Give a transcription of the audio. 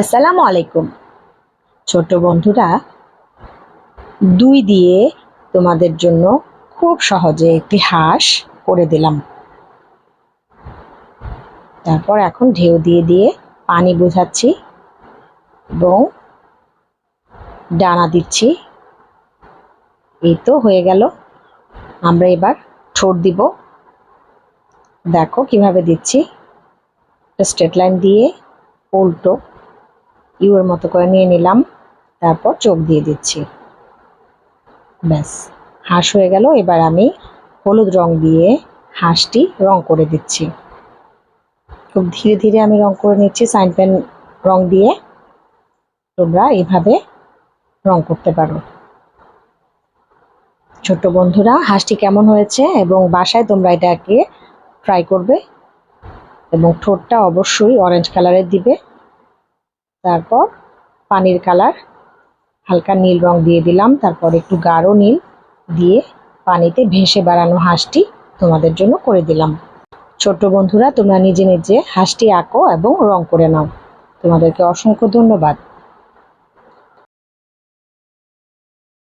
আসসালামু আলাইকুম। ছোট বন্ধুরা, দুই দিয়ে তোমাদের জন্য খুব সহজে একটি হাঁস করে দিলাম। তারপর এখন ঢেউ দিয়ে দিয়ে পানি বোঝাচ্ছি এবং ডানা দিচ্ছি। এই তো হয়ে গেল। আমরা এবার ঠোঁট দিব। দেখো কীভাবে দিচ্ছি। স্ট্রেট লাইন দিয়ে উল্টো ইউর মতো করে নিয়ে নিলাম, তারপর চোখ দিয়ে দিচ্ছি। ব্যাস, হাঁস হয়ে গেল। এবার আমি হলুদ রং দিয়ে হাঁসটি রং করে দিচ্ছি। খুব ধীরে ধীরে আমি রং করে নিচ্ছি, সাইন পেন রং দিয়ে। তোমরা এভাবে রং করতে পারো। ছোট্ট বন্ধুরা, হাঁসটি কেমন হয়েছে এবং বাসায় তোমরা এটাকে ট্রাই করবে এবং ঠোঁটটা অবশ্যই অরেঞ্জ কালারের দিবে। তারপর পানির কালার হালকা নীল রং দিয়ে দিলাম। তারপর একটু গাঢ় নীল দিয়ে পানিতে ভেসে বেড়ানো হাঁসটি তোমাদের জন্য করে দিলাম। ছোট্ট বন্ধুরা, তোমরা নিজে নিজে হাঁসটি আঁকো এবং রং করে নাও। তোমাদেরকে অসংখ্য ধন্যবাদ।